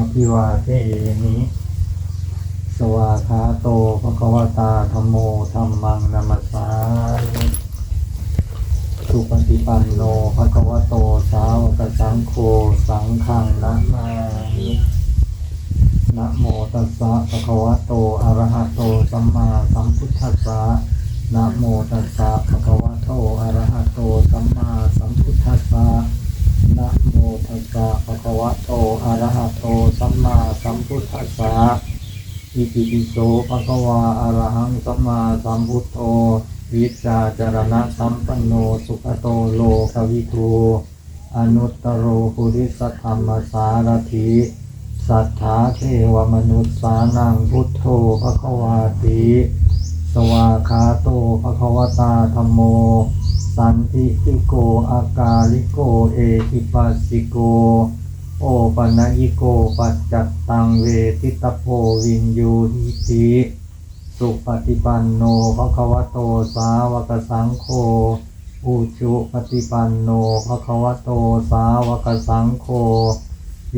อภิวาเทนิ สวาคาโตภะคะวตาธรรมโมธรรมังนัมสสามิสุปฏิปันโนภะคะวโตสาวกสังโฆสังฆังนะมามินะโมตัสสะภะคะวะโตอะระหะโตสัมมาสัมพุทธัสสะนะโมตัสสะภะคะวะโตอะระหะโตสัมมาสัมพุทธัสสะ นะโมตัสสะภะคะวะโตอะระหะโตสัมมาสัมพุทธัสสะอิติปิโสภะคะวะอะระหังสัมมาสัมพุทโธวิชาจารณะสัมปันโนสุขโตโลกวิทูอนุตตโรปุริสธรรมสารถิสัทธาเทวมนุษย์สานังพุทโธภะคะวาติสวาคาโตภะคะวตาธรรมโม สันติติโกอากาลิโกเอหิปัสสิโก โอปัญญิโกปัจจัตตังเวทิตโพวินยูหิติสุปฏิปันโนภะควโตสาวกสังโฆอุชุปฏิปันโนภะควโตสาวกสังโฆ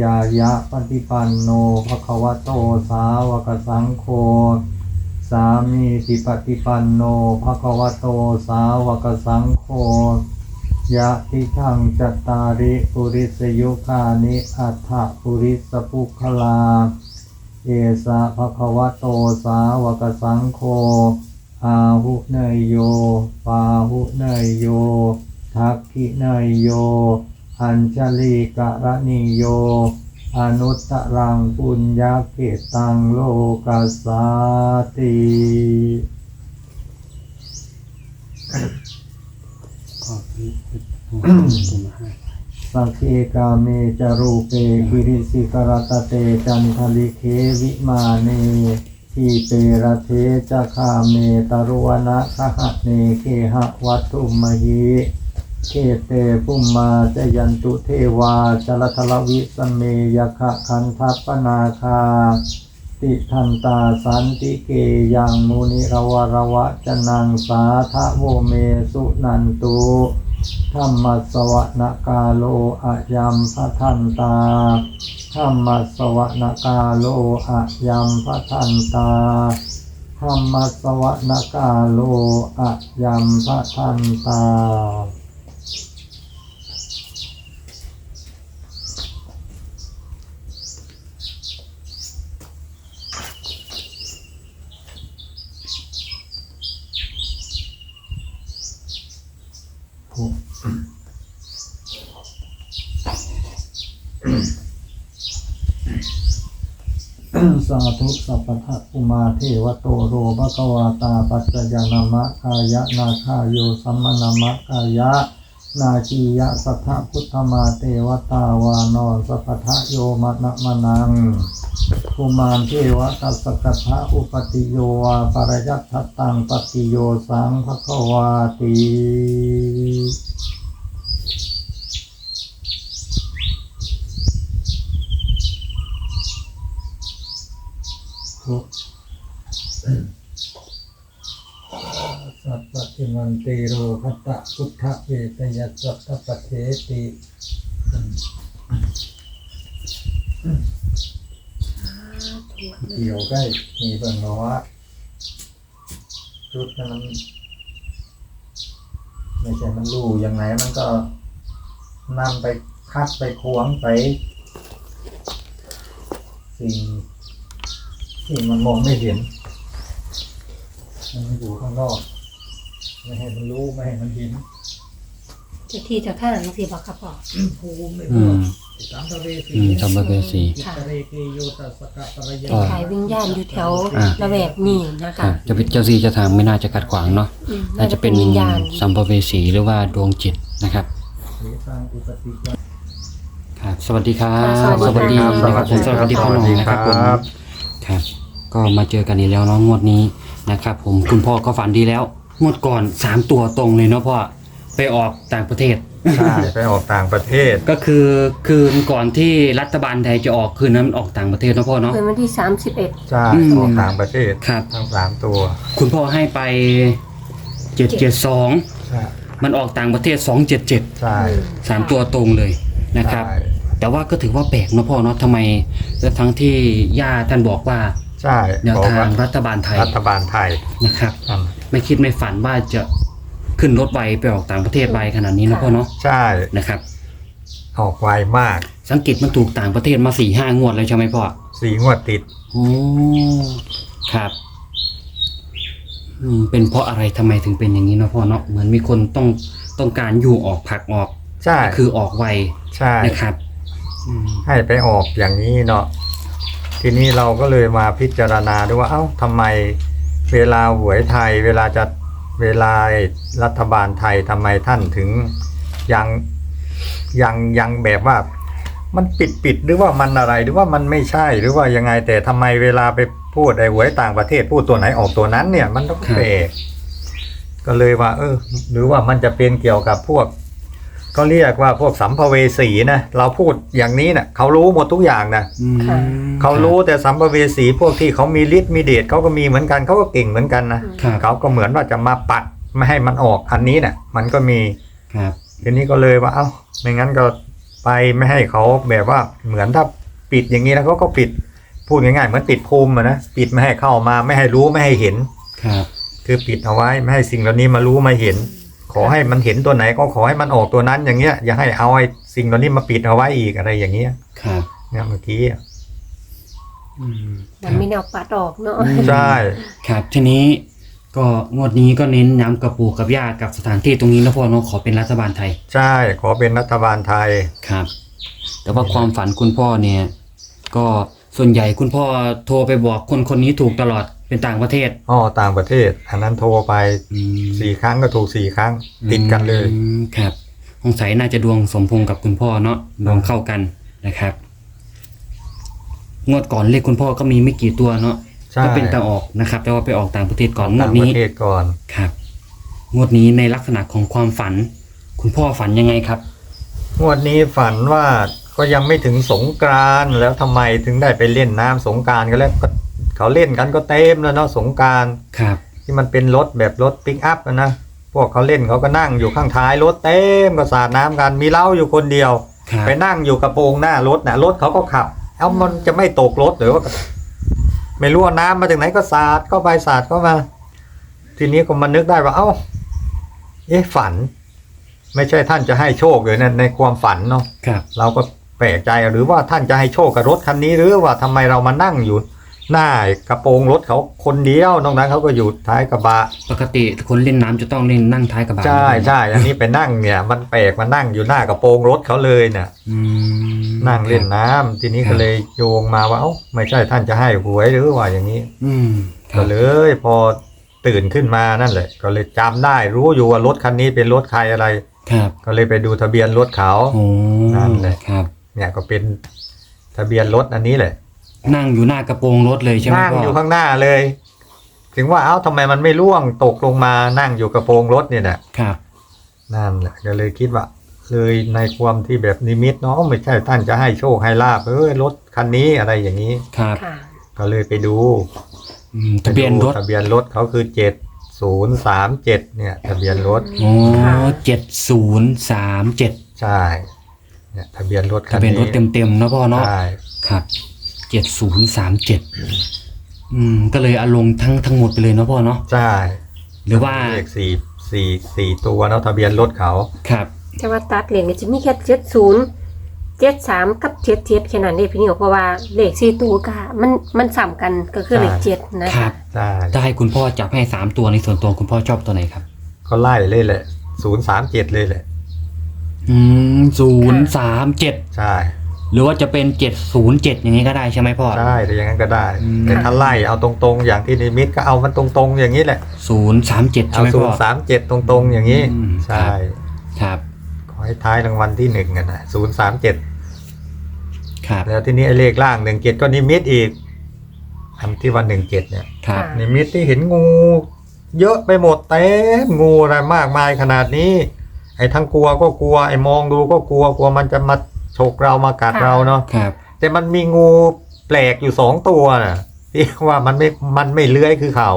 ยายะปฏิปันโนภะควโตสาวกสังโฆ สามีติปฏิปันโนภะคะวะโตสาวกสังโฆยะติทังจัตตาริปุริสยุคานิอัฏฐปุริสปุคลา เอสะภะคะวะโตสาวกสังโฆอาหุเนยโยปาหุเนยโย ทักขิเนยโย อัญชลีกะระนิโย อนุตตรังปุญญาเกตังโลกัสสาติก็เป็นตัวมาให้สักเคกาเมจารูเปกิริสิกรตเตจันทลิเควิมาเนทีเประเทจะคาเมตรุวนะคหะเนเคหะวัตุมหิ เคเตปุมมาจยันตุเทวาจลทลวิสเมยคะคันทัปปนาคา ติทันตาสันติเกยังมุนิรวรวะจนังสาทะโวเมสุนันตุธรรมสวนกาโลอะยัมพะทันตาธรรมสวนกาโลอะยัมพะทันตาธรรมสวนกาโลอะยัมพะทันตา สาธุสัพพะอุมาเทวโตโรภะคะวาตาปัจจยนามะคายะนาคาโยสัมมนามะคายะ นาคียะสัทธพุทธมาเทวตาวานอนสัพพะโยมะนะมะนังกุมารเทวตัสสกัทธะอุปติโยวาปรยัตถตังปฏิโยสังภะควาติ สัพพะทิมันติโรภัตตะพุทธเวทยัสสัพพะเทติเกี่ยวใกล้มีเบิ่งบอกว่าชุดนั้นมันไม่ใช่มันรู้อย่างไรมันก็นำไปคัดไปควงไป สิ่ง ที่มันมองไม่เห็น มันอยู่ข้างนอก ไม่ให้มันรู้ไม่ให้มันเห็นเจ้าที่เจ้าท่านสิบอกครับพ่อ ภูมิไม่อืรู้มสามตะเวสีอืมสัมภเวสี จิตตะเรเกโยตัสสกะปะระยะอ่าขายวิญญาณอยู่แถวอ่า ละแวกนี้นะครัคะบจะเป็นเจ้าที่เจะทางไม่น่าจะขัดขวางเนาะอืมน่าจะเป็นวิญญาณสัมภเวสีหรือว่าดวงจิตนะครับ เสตังอุปติยะครับ สวัสดีครับ สวัสดีครับนะครับผมสวัสดีพ่อหนุ่มนะครับผมครับ ก็มาเจอกันอีกแล้วเนาะงวดนี้นะครับ ผมคุณพ่อก็ฝันดีแล้ว งวดก่อนสามตัวตรงเลยเนาะพ่อไปออกต่างประเทศ ใช่ไปออกต่างประเทศ ก็คือคืนก่อนที่รัฐบาลไทยจะออกคืนนั้นมันออกต่างประเทศเนาะพ่อเนาะเป็นวันที่สามสิบเอ็ดใช่อืม ออกต่างประเทศครับ ทั้งสามตัวคุณพ่อให้ไปเจ็ดเจ็ดสองใช่มันออกต่างประเทศสองเจ็ดเจ็ดใช่สามตัวตรงเลยนะครับ ใช่แต่ว่าก็ถือว่าแปลกเนอะพ่อเนาะทำไมทั้งที่ย่าท่านบอกว่า ใช่แนวบอกทาว่างรัฐบาลไทยรัฐบาลไทยนะครับอืมไม่คิดไม่ฝันว่าจะขึ้นรถไวไปออกต่างประเทศไวขนาดนี้นะพ่อเนาะใช่นะครับ ออกไวมาก สังเกตมันถูกต่างประเทศมาสี่ห้างวดเลยใช่ไหมพ่อสีงวดติดโอ้ครับอืมเป็นเพราะอะไรทำไมถึงเป็นอย่างนี้เนาะพ่อเนาะเหมือนมีคนต้องต้องการอยู่ออกผลักออกใช่คือออกไวใช่นะครับอืมให้ไปออกอย่างนี้เนาะ ทีนี้เราก็เลยมาพิจารณาดูว่าเอ้าทำไมเวลาหวยไทย เวลาจะเวลารัฐบาลไทยทำไมท่านถึงยังยังยังแบบว่า มันปิดปิดหรือว่ามันอะไรหรือว่ามันไม่ใช่หรือว่ายังไงแต่ทำไมเวลาไปพูดไอ้หวยต่างประเทศพูดตัวไหนออกตัวนั้นเนี่ย มันต้องแปลกก็เลยว่า เออ หรือว่ามันจะเป็นเกี่ยวกับพวก ก็เรียกว่าพวกสัมภเวสีนะ เราพูดอย่างนี้นะ่ะเขารู้หมดทุกอย่างนะอืมค่ะ เขารู้แต่สัมภเวสีพวกที่เขามีฤทธิ์มีเดชเขาก็มีเหมือนกันเขาก็เก่งเหมือนกันนะครับเขาก็เหมือนว่าจะมาปัดไม่ให้มันออกอันนี้น่ะ มันก็มีครับทีนี้ก็เลยว่าเอ้าไม่งั้นก็ไปไม่ให้เขาแบบว่าเหมือนถ้าปิดอย่างนี้แล้วเขาก็ปิดพูดง่ายๆเหมือนปิดภูมิอะนะปิดไม่ให้เข้ามาไม่ให้รู้ไม่ให้เห็น ครับ คือปิดเอาไว้ไม่ให้สิ่งเหล่านี้มารู้มาเห็น ขอให้มันเห็นตัวไหนก็ขอให้มันออกตัวนั้นอย่างเงี้ย อย่าให้เอาไอ้สิ่งเหล่านี้มาปิดเอาไว้อีกอะไรอย่างเงี้ยครับเนี่ยเมื่อกี้อะอืมคมัรันบมีแนวปัดออกเนาะใช่ ครับทีนี้ก็งวดนี้ก็เน้นย้ำกับปู่กับย่ากับสถานที่ตรงนี้นะพ่อเนาะขอเป็นรัฐบาลไทยใช่ขอเป็นรัฐบาลไทย ครับ แต่ว่าความฝันคุณพ่อเนี่ย ก็ส่วนใหญ่คุณพ่อโทรไปบอกคนคนนี้ถูกตลอด เป็นต่างประเทศอ้อต่างประเทศ อันนั้นโทรไปอืมสี่ครั้งก็ถูกสี่ครั้ง ติดกันเลย อืมครับสงสัยน่าจะดวงสมพงษ์กับคุณพ่อเนาะดวงเข้ากันนะครับ งวดก่อนเลขคุณพ่อก็มีไม่กี่ตัวเนาะใช่ ก็เป็นแต่ออกนะครับ แต่ว่าไปออกต่างประเทศก่อนงวต่าดงปนี้ระเทศก่อน ครับ งวดนี้ในลักษณะของความฝัน คุณพ่อฝันยังไงครับ งวดนี้ฝันว่าก็ยังไม่ถึงสงกรานต์แล้วทำไมถึงได้ไปเล่นน้ำสงกรารกันแล้วก็ เขาเล่นกันก็เต็มแล้วเนาะสงกรารครับ ที่มันเป็นรถแบบรถปิกอัพอะนะพวกเขาเล่นเขาก็นั่งอยู่ข้างท้ายรถเต็มก็สาดน้ำกันมีเหล้าอยู่คนเดียวครับไปนั่งอยู่กระโปรงหน้ารถนะรถเขาก็ขับ เอ้ามันจะไม่ตกรถหรือว่าไม่รู้ว่าน้ำมาจากไหนก็สาดเข้าไปสาดเข้ามา ทีนี้ก็มานึกได้ว่า เอ้า เอ๊ะฝัน ไม่ใช่ท่านจะให้โชคเลยนะในความฝันเนาะครับเราก็แปลกใจหรือว่าท่านจะให้โชคกับรถคันนี้หรือว่าทำไมเรามานั่งอยู่ หน้ากระโปรงรถเขาคนเดียวนอกนั้นเขาก็อยู่ท้ายกระบะ ปกติคนเล่นน้ำจะต้องเล่นนั่งท้ายกระบะใช่ใช่อันนี้ไปนั่งเนี่ย มันแปลกมานั่งอยู่หน้ากระโปรงรถเขาเลยเนี่ยอืมนั่งเล่นน้ำทีนี้ครัก็บเลยโยงมาว่าเอ้าไม่ใช่ท่านจะให้หวยหรือว่าอย่างนี้ อืมครัก็บเลยพอตื่นขึ้นมานั่นแหละ ก็เลยจำได้รู้อยู่ว่ารถคันนี้เป็นรถใครอะไร ครับก็เลยไปดูทะเบียนรถเขา โอ้นั่นแหละ ครับ เนี่ยก็เป็นทะเบียนรถอันนี้แหละ นั่งอยู่หน้ากระโปรงรถเลยใช่ไหมนั่งพ่ออยู่ข้างหน้าเลย ถึงว่าเอ้าทำไมมันไม่ร่วงตกลงมานั่งอยู่กระโปรงรถเนี่ยนะครับ นั่นแหละก็เลยคิดว่า เลยในความที่แบบนิมิตเนาะไม่ใช่ท่านจะให้โชคให้ลาบเออรถคันนี้อะไรอย่างนี้ ครับค่ะ ก็เลยไปดูอืมทะเบียนรถทะเบียนรถเขาคือเจ็ดศูนย์สามเจ็ดเนี่ย ทะเบียนรถโอ้ค่ะ เจ็ดศูนย์สามเจ็ดใช่เนี่ยทะเบียนรถคัทะนเบียนนี้รถเต็มๆเนาะพ่อเนาะใช่ ครับ เจ็ดศูนย์สามเจ็ดอืม ก็เลยเอาลงทั้งทั้งหมดไปเลยเนาะพ่อเนาะ ใช่หรือว่า เลขสี่สี่สี่ตัวเนาะทะเบียนรถเขา ครับ แต่ว่าตัดเหรียญก็จะมีแค่เจ็ดศูนย์เจ็ดสามกับเจ็ดเจ็ดแค่นั้นเองพี่นิวเพราะว่าเลขสี่ตัวก็มันมันสัมกันก็คือเลขเจ็ดนะครัคะบ ใช่ถ้าให้คุณพ่อจับให้สามตัวในส่วนตัวคุณพ่อชอบตัวไหนครับ ก็ไล่เลยแหละศูนย์สามเจ็ดเลยแหละ อืมศูนย์สามเจ็ดใช่ หรือว่าจะเป็นเจ็ดศูนย์เจ็ดอย่างนี้ก็ได้ใช่ไหมพ่อ ใช่แต่อย่างนั้นก็ได้ อืม แต่ถ้าไล่เอาตรงๆ อย่างที่นิมิตก็เอามันตรงๆ อย่างนี้แหละ ศูนย์สามเจ็ดใช่เอาไหมศูพ่นอ ย์สามเจ็ดตรงๆ อย่างนี้ อืม ใช่ ครับ ขอให้ท้ายรางวัลที่หนึ่งกันนะศูนย์สามเจ็ดครับ แล้วที่นี้ไอ้เลขล่างหนึ่งเจ็ดก็นิมิตอีกอันที่วันหนึ่งเจ็ดเนี่ย ครับ นิมิตที่เห็นงู เยอะไปหมดเต็มงูอะไรมากมายขนาดนี้ ไอ้ทั้งกลัวก็กลัวไอ้มองดูก็กลัวกลัวมันจะมา ฉกเรามากัดเราเนาะครับ แต่มันมีงูแปลกอยู่สองตัวน่ะที่ว่ามันไม่มันไม่เลื้อยคือเขา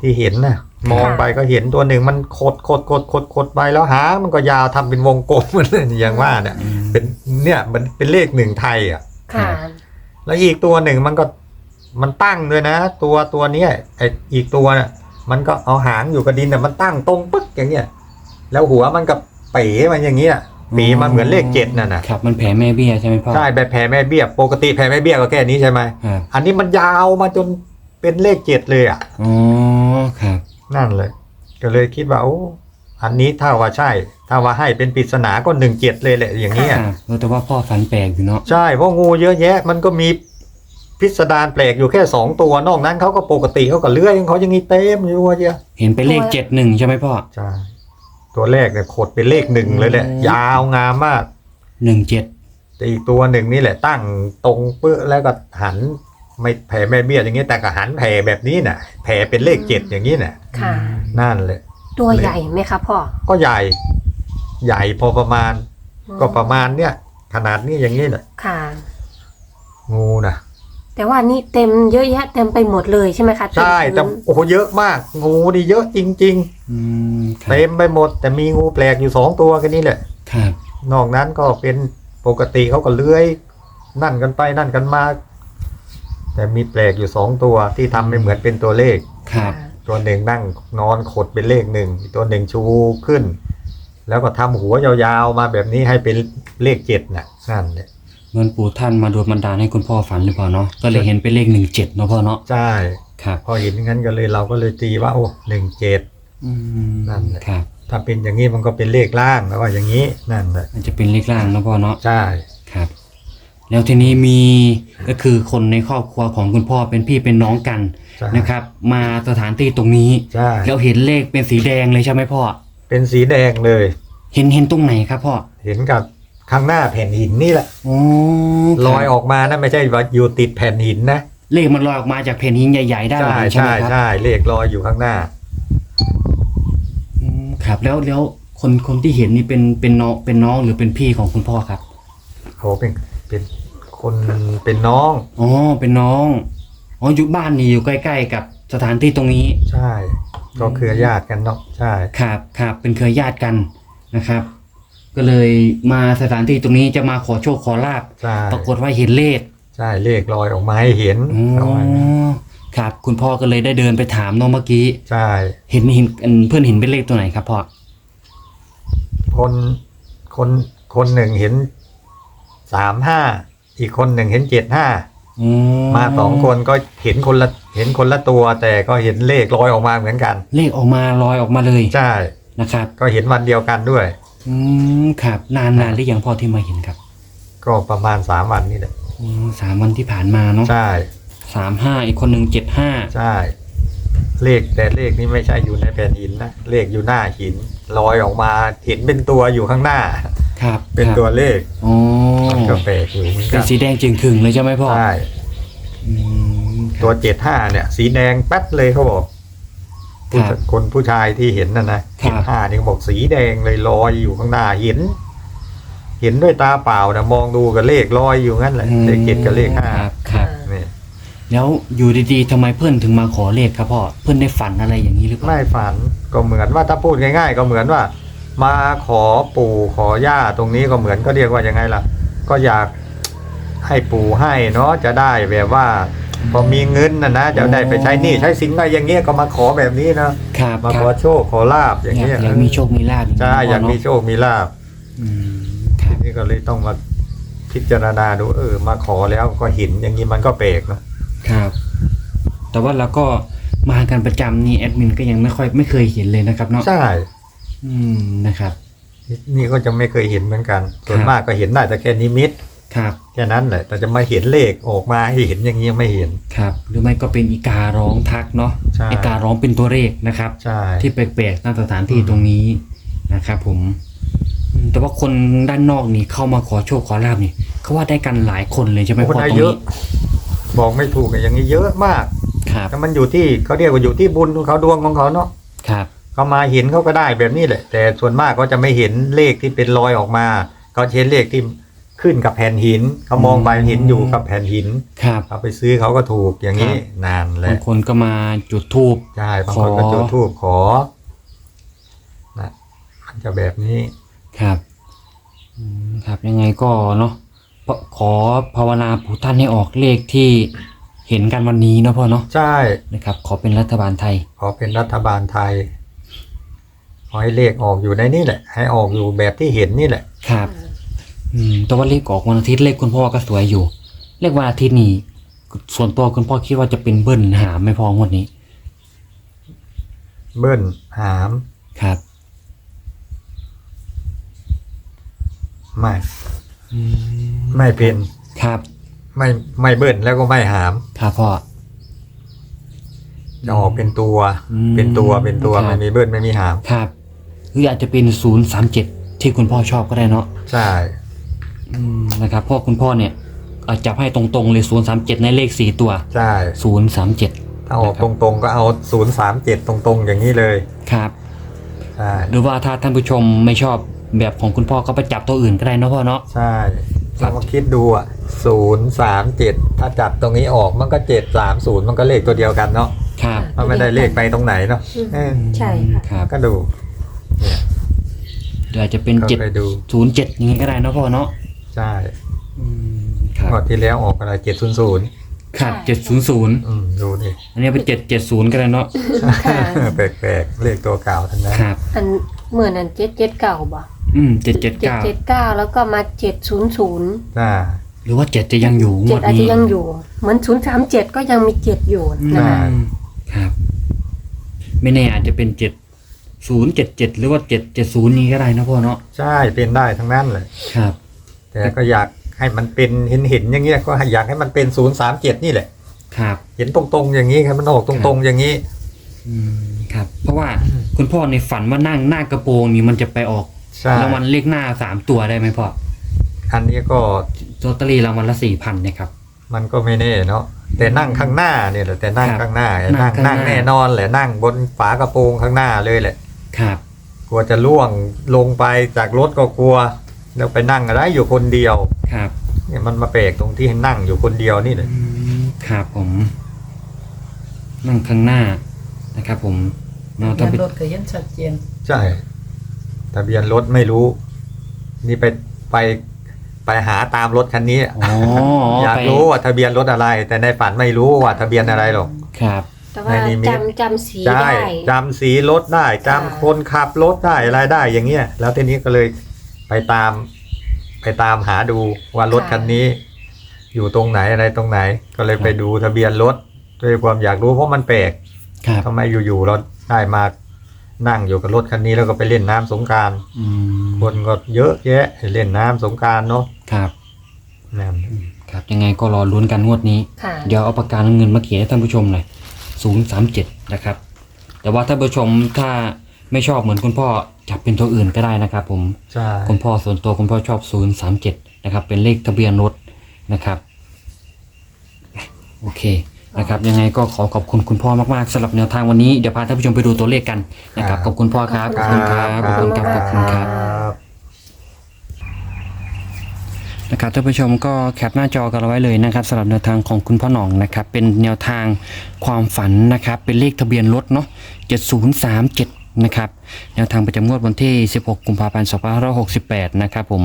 ที่เห็นน่ะ มองไปก็เห็นตัวหนึ่งมันขดขดขดขดขดไปแล้วหางมันก็ยาวทำเป็นวงกลมเหมือนอย่างว่าเนี่ยอืมเป็นเนี่ยมันเป็นเลขหนึ่งไทยอะ ค่ะ แล้วอีกตัวหนึ่งมันก็มันตั้งด้วยนะ ตัวตัวเนี้ยไออีกตัวน่ะมันก็เอาหางอยู่กับดินแต่ะมันตั้งตรงปึ๊กอย่างเงี้ยแล้วหัวมันกับเป๋มันอย่างเงี้ย ปีมันเหมือนเลขเจ็ดน่ะนะครับมันแผ่แม่เบี้ยใช่ไหมพ่อ ใช่แบบแผ่แม่เบี้ย ปกติแผ่แม่เบี้ยก็แค่นี้ใช่ไหมครับ อันนี้มันยาวมาจนเป็นเลขเจ็ดเลยอะ อ๋อครับ นั่นเลย ก็เลยคิดว่าโอ้อันนี้ถ้าว่าใช่ ถ้าว่าให้เป็นปริศนาก็หนึ่งเจ็ดเลยแหละอย่างเงี้ยครับเออแต่ว่าพ่อฝันแปลกอยู่เนาะใช่เพราะงูเยอะแยะ มันก็มีพิสดารแปลกอยู่แค่สองตัวนอกนั้นเขาก็ปกติเขาก็เลื้อยของเขาอย่างนี้เต็มอยู่ว่าเยอะเห็นเป็นเลขเจ็ดหนึ่งใช่ไหมพ่อ ใช่ ตัวแรกเนี่ยขดเป็นเลขหนึ่งเลยแหละอืมยาวงามมาก หนึ่งเจ็ดแต่อีกตัวหนึ่งนี่แหละตั้งตรงเปื้อแล้วก็หันไม่แผ่แม่เบี้ยอย่างนี้แต่ก็หันแผ่แบบนี้น่ะ แผ่เป็นเลขเจ็ดอย่างนี้น่ะ ค่ะ นั่นเลย ตัวใหญ่ไหมคะพ่อก็ใหญ่ ใหญ่พอประมาณ ก็ประมาณเนี่ย ขนาดนี้อย่างนี้แหละค่ะ งูนะ แต่ว่านี่เต็มเยอะแยะเต็มไปหมดเลยใช่ไหมคะใช่แต่เมพื้นโอ้โหเยอะมาก งูนี่เยอะจริง อืมคๆ รับเต็มไปหมด แต่มีงูแปลกอยู่สองตัวแค่นี้แหละ ครับนอกนั้นก็เป็นปกติเขาก็เลื้อย นั่นกันไปนั่นกันมา แต่มีแปลกอยู่สองตัวที่ทำไม่เหมือนเป็นตัวเลข ครับ ตัวหนึ่งนั่งนอนขดเป็นเลขหนึ่งอีกตัวหนึ่งชูขึ้น แล้วก็ทำหัวยาวๆมาแบบนี้ให้เป็นเลขเจ็ดน่ะนั่นเลย เหมือนปู่ท่านมาโดนบันดาลให้คุณพ่อฝันหรือเปล่าเนาะก็เลยเห็นเป็นเลขหนึ่งเจ็ดเนาะพ่อเนาะใช่ครับพอเห็นงั้นก็เลยเราก็เลยตีว่าโอ้หนึ่งเจ็ดอืมนั่นแหละครับ ถ้าเป็นอย่างนี้มันก็เป็นเลขล่างแล้วว่าอย่างนี้นั่นแหละมันจะเป็นเลขล่างเนาะพ่อเนาะใช่ครับ แล้วทีนี้มีก็คือคนในครอบครัวของคุณพ่อเป็นพี่เป็นน้องกันใช่นะครับ มาสถานที่ตรงนี้ใช่แล้วเห็นเลขเป็นสีแดงเลยใช่ไหมพ่อเป็นสีแดงเลย เห็นเห็นตรงไหนครับพ่อเห็นกับ ข้างหน้าแผ่นหินนี่แหละอ๋อลอยออกมานะไม่ใช่ว่าอยู่ติดแผ่นหินนะเลขมันลอยออกมาจากแผ่นหินใหญ่ๆด้านหใช่ลังใช่ไหมใช่ครับใช่เลขลอยอยู่ข้างหน้า อืมครับ แล้วแล้วคนคนที่เห็นนี่เป็นเป็นน้องเป็นน้องหรือเป็นพี่ของคุณพ่อครับเขาเป็นเป็นคนเป็นน้องอ๋อเป็นน้องอ๋ออยู่บ้านนี่อยู่ใกล้ ๆ กับสถานที่ตรงนี้ ใช่ ก็เครือญาติกันเนาะใช่ ครับครับเป็นเครือญาติกันนะครับ ก็เลยมาสถานที่ตรงนี้จะมาขอโชคขอลาบใช่ปรากฏว่าเห็นเลขใช่เลขลอยออกมาให้เห็นอ๋เอาอไว้ครับ คุณพ่อก็เลยได้เดินไปถามน้องเมื่อกี้ ใช่เห็นเห็นอันเพื่อนเห็นเป็นเลขตัวไหนครับพ่อคนคนคนหนึ่งเห็นสามห้าอีกคนหนึ่งเห็นเจ็ดห้าอ๋อมาสองคนก็เห็นคนละเห็นคนละตัว แต่ก็เห็นเลขลอยออกมาเหมือนกัน เลขออกมาลอยออกมาเลยใช่ นะครับ ก็เห็นวันเดียวกันด้วย อืมครับ นานนานหรือยังพ่อที่มาเห็นครับก็ประมาณสามวันนี่แหละอืมสามวันที่ผ่านมาเนาะใช่สามห้าอีกคนหนึ่งเจ็ดห้าใช่ เลขแต่เลขนี้ไม่ใช่อยู่ในแผ่นหินนะเลขอยู่หน้าหินลอยออกมาเห็นเป็นตัวอยู่ข้างหน้า ครับเป็นครับตัวเลขอ๋อมันก็แปลกอยู่เหมือนเป็กันนสีแดงจึงขึงเลยใช่ไหมพ่อใช่อืมครับตัวเจ็ดห้าเนี่ย สีแดงแป๊ดเลยเขาบอก ผู้ครับคนผู้ชายที่เห็นนะนะครัเจ็บดห้านี่เขาบอกสีแดงเลยลอยอยู่ข้างหน้าเห็น เห็นด้วยตาเปล่านะมองดูกับเลขลอยอยู่งั้นแหละเลขเจ็ดกับเลขห้าครับครับนี่แล้วอยู่ดีๆทำไมเพื่อนถึงมาขอเลขครับพ่อเพื่อนได้ฝันอะไรอย่างนี้หรือเปล่า ไม่ฝันก็เหมือนว่าถ้าพูดง่าย ๆ ก็เหมือนว่า มาขอปู่ขอย่าตรงนี้ก็เหมือนก็เรียกว่ายังไงล่ะ ก็อยากให้ปู่ให้เนาะจะได้แบบว่า พอมีเงินนะนะจะได้ไปใช้หนี้ใช้สินอะไรอย่างเงี้ยก็มาขอแบบนี้นะครับมาคขรัอบโชคขอลาบอย่างอยากเงี้ยอยากมีโชคมีลาภอย่างนี้ใช่อยากมีพ่เนะโชคมีลาบอืมครับนี่ก็เลยต้องมาพิจารณาดูเออมาขอแล้วก็เห็นอย่างนี้มันก็แปลกเนาะครับ แต่ว่าเราก็มากันประจำนี่แอดมินก็ยังไม่ค่อยไม่เคยเห็นเลยนะครับเนาะใช่อืมนะครับ นี่ก็จะไม่เคยเห็นเหมือนกันส่วนครับมากก็เห็นได้แต่แค่นิมิต ครับ แค่นั้นแหละ แต่จะมาเห็นเลขออกมาให้เห็นอย่างนี้ไม่เห็น ครับ หรือไม่ก็เป็นอีการ้องทักเนาะใช่ อีการ้องเป็นตัวเลขนะครับ ใช่ ที่แปลกๆตามสถานที่ตรงนี้นะครับผมอืมแต่ว่าคนด้านนอกนี่เข้ามาขอโชคขอลาบนี่เขาว่าได้กันหลายคนเลยใช่ไหมคนพ่อได้ตรงเยอะนี้บอกไม่ถูกอะอย่างนี้เยอะมากครับแต่มันอยู่ที่เขาเรียกว่าอยู่ที่บุญของเขาดวงของเขาเนาะครับเขามาเห็นเขาก็ได้แบบนี้แหละ แต่ส่วนมากก็จะไม่เห็นเลขที่เป็นรอยออกมา เขาจะเห็นเลขที่ ขขึ้นกับแผ่นหินเขามองไปเห็นอยู่กับแผ่นหินครับเขาไปซื้อเขาก็ถูกอย่างนี้ครับนานแล้บาวงคนก็มาจุดทูบใช่บางคนก็ขอจุดธูปขอนะมันจะแบบนี้ครับอืมครับยังไงก็เนาะขอขอภาวนาปู่ท่านให้ออกเลขที่เห็นกันวันนี้เนาะพ่อเนาะใช่นะครับ ขอเป็นรัฐบาลไทย ขอเป็นรัฐบาลไทย ขอให้เลขออกอยู่ในนี่แหละ ให้ออกอยู่แบบที่เห็นนี่แหละ ครับ อืมแต่ว่าเลขออกวันอาทิตย์เลขคุณพ่อก็สวยอยู่ เลขวันอาทิตย์นี่ส่วนตัวคุณพ่อคิดว่าจะเป็นเบิ้ลหามไม่พองวดนี้ เบิ้ลหามครับไม่อืมไม่เป็นครับ ไม่ไม่เบิ้ลแล้วก็ไม่หามครับพ่อ จะออกเป็นตัว อืมเป็นตัวเป็นตัวครับ ไม่มีเบิ้ลไม่มีหาม ครับหรืออาจจะเป็นศูนย์สามเจ็ดที่คุณพ่อชอบก็ได้เนาะ ใช่ อืมนะครับเพราะคุณพ่อเนี่ยอาจจะให้ตรงๆเลยศูนย์สามเจ็ดในเลขสี่ตัวใช่ ศูนย์สามเจ็ดถ้าออกตรงๆก็เอาศูนย์สามเจ็ดตรงๆ อย่างนี้เลย ครับ ใช่ หรือว่าถ้าท่านผู้ชมไม่ชอบแบบของคุณพ่อก็ไปจับตัวอื่นก็ได้เนาะพ่อเนาะ ใช่ครัเราบมาคิดดูอะศูนย์สามเจ็ดถ้าจับตรงนี้ออกมันก็เจ็ดสามศูนย์มันก็เลขตัวเดียวกันเนาะ ครับ มันไม่ได้เลขไปตรงไหนเนาะอืมเออใช่ค่ะครับก็ดูหรืออาจจะเป็นก็เจ็ดไปดูศูนย์เจ็ดยังไงก็ได้เนาะพ่อเนาะ ใช่อืมครับงวดที่แล้วออกอะไรเจ็ดศูนย์ศูนย์ครับเจ็ดศูนย์ศูนย์อืมดูดิอันนี้เป็นเจ็ดเจ็ดศูนย์ก็ได้เนาะค่ะแปลกๆเลขตัวเก่าทั้งนั้นครับ อันเหมือนอันเจ็ดเจ็ดเก้าบ่อืมเจ็ดเจ็ดเจ็ดเก้าเจ็ดเก้าแล้วก็มาเจ็ดศูนย์ศูนย์อ่า หรือว่าเจ็ดจะยังอยู่งเจ็วดดอาจนี้จะยังอยู่ เหมือนศูนย์สามเจ็ดก็ยังมีเจ็ดอยู่อืนะคะมครับ ไม่แน่อาจจะเป็นเจ็ดศูนย์เจ็ดเจ็ดหรือว่าเจ็ดเจ็ดศูนย์นี้ก็ได้นะพ่อเนาะใช่เป็นได้ทั้งนั้นเลยครับ แต่ก็อยากให้มันเป็นเห็นเห็นๆอย่างเงี้ยก็อยากให้มันเป็นศูนย์สามเจ็ดนี่แหละ ครับ เห็นตรงๆอย่างนี้ครับมันออกตรงๆอย่างนี้อืมครับ เพราะว่าคุณพ่อในฝันว่านั่งหน้ากระโปรงนี่มันจะไปออกใช่รางวัลเลขหน้าสามตัวได้ไหมพ่ออันนี้ก็ลอตเตอรี่รางวัลละสี่พันนะครับ มันก็ไม่แน่เนาะแต่นั่งข้างหน้าเนี่ยแหละแต่นั่งครับข้างหน้านั่นั่งงข้างหน้านั่งแน่นอนแหละนั่งบนฝากระโปรงข้างหน้าเลยแหละ ครับ กลัวจะล่วงลงไปจากรถก็กลัว แล้วไปนั่งอะไรอยู่คนเดียวครับเนี่ยมันมาแปลกตรงที่ให้นั่งอยู่คนเดียวนี่แหละอืมครับผม นั่งข้างหน้านะครับ ผมเนาะทะถ้าเบียเป็นนรถก็เห็นชัดเจนใช่ทะเบียนรถไม่รู้ นี่ไปไปไปหาตามรถคันนี้ อ๋ออยากไปรู้ว่าทะเบียนรถอะไร แต่ในฝันไม่รู้ว่าทะเบียนอะไรหรอก ครับ แต่ว่าในนิมิต จำจำสีใช่ได้ จำสีรถได้จำคนขับรถได้อะไรได้อย่างเงี้ย แล้วทีนี้ก็เลยไป ตาม ไปตามหาดูว่ารถคันนี้ อยู่ตรงไหนอะไรตรงไหน ก็เลยไปดูทะเบียนรถด้วยความอยากรู้เพราะมันแปลกครับทำไมอยู่ๆเราได้มานั่งอยู่กับรถคันนี้แล้วก็ไปเล่นน้ำสงกรารอืมคนก็เยอะแยะเล่นน้ำสงกรารเนาะครับนั่นครับ ยังไงก็รอลุ้นกันงวดนี้ ค่ะ เดี๋ยวเอาปากกาเงินมาเขียนให้ท่านผู้ชมหน่อยศูนย์สามเจ็ดนะครับ แต่ว่าท่านผู้ชมถ้า ไม่ชอบเหมือนคุณพ่อจับเป็นตัวอื่นก็ได้นะครับผมใช่คุณพ่อส่วนตัวคุณพ่อชอบศูนย์สามเจ็ดนะครับ เป็นเลขทะเบียนรถนะครับ โอเคนะครับ ยังไงก็ขอขอบคุณคุณพ่อมากๆสำหรับแนวทางวันนี้ เดี๋ยวพาท่านผู้ชมไปดูตัวเลขกันนะครับ ขอบคุณพ่อครับ ขอบคุณครับ ขอบคุณครับ ขอบคุณครับ บนะครับท่านผู้ชมก็แคปหน้าจอกันเอาไว้เลยนะครับสำหรับแนวทางของคุณพ่อหน่องนะครับเป็นแนวทางความฝันนะครับเป็นเลขทะเบียนรถเนาะ7037 นะครับแนวทางประจำงวดวันที่ 16 กุมภาพันธ์ 2568 นะครับผม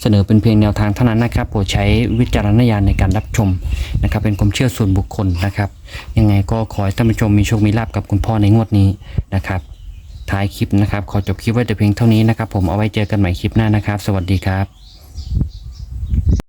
เสนอเป็นเพียงแนวทางเท่านั้นนะครับโปรดใช้วิจารณญาณในการรับชมนะครับ เป็นความเชื่อส่วนบุคคลนะครับ ยังไงก็ขอให้ท่านผู้ชมมีโชค มีลาภกับคุณพ่อในงวดนี้นะครับ ท้ายคลิปนะครับ ขอจบคลิปไว้แต่เพียงเท่านี้นะครับ ผมเอาไว้เจอกันใหม่คลิปหน้านะครับ สวัสดีครับ